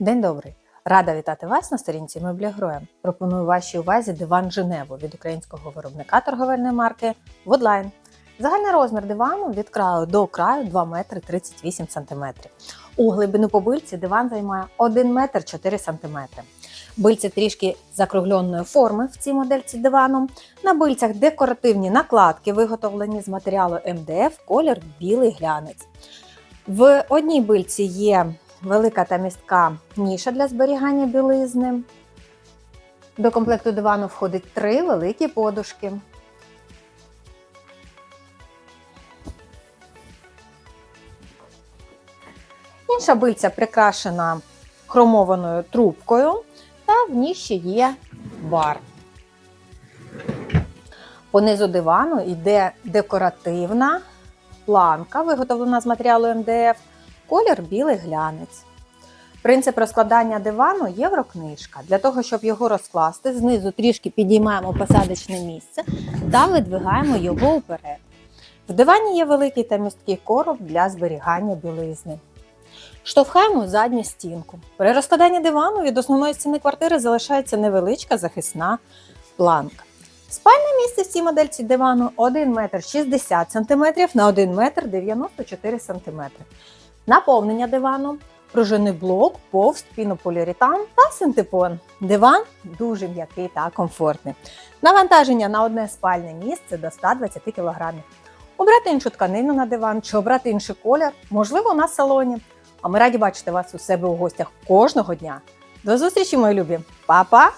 День добрий! Рада вітати вас на сторінці Меблі Гроя. Пропоную вашій увазі диван Женеву від українського виробника торговельної марки Woodline. Загальний розмір дивану від краю до краю 2 метри 38 см. У глибину по бильці диван займає 1 метр 4 см. Бильці трішки закругленої форми в цій модельці дивану. На бильцях декоративні накладки, виготовлені з матеріалу МДФ, колір білий глянець. В одній бильці є велика та містка ніша для зберігання білизни. До комплекту дивану входить три великі подушки. Інша бильця прикрашена хромованою трубкою, та в ній ще є бар. Понизу дивану йде декоративна планка, виготовлена з матеріалу МДФ, колір білий глянець. Принцип розкладання дивану єврокнижка. Для того, щоб його розкласти, знизу трішки підіймаємо посадочне місце та видвигаємо його вперед. В дивані є великий та місткий короб для зберігання білизни. Штовхаємо задню стінку. При розкладанні дивану від основної стіни квартири залишається невеличка захисна планка. Спальне місце в цій модельці дивану 1 метр 60 см на 1 метр 94 см. Наповнення дивану, пружинний блок, повст, пінополіуретан та синтепон. Диван дуже м'який та комфортний. Навантаження на одне спальне місце до 120 кг. Обрати іншу тканину на диван чи обрати інший колір, можливо, на салоні. А ми раді бачити вас у себе у гостях кожного дня. До зустрічі, мої любі! Па-па!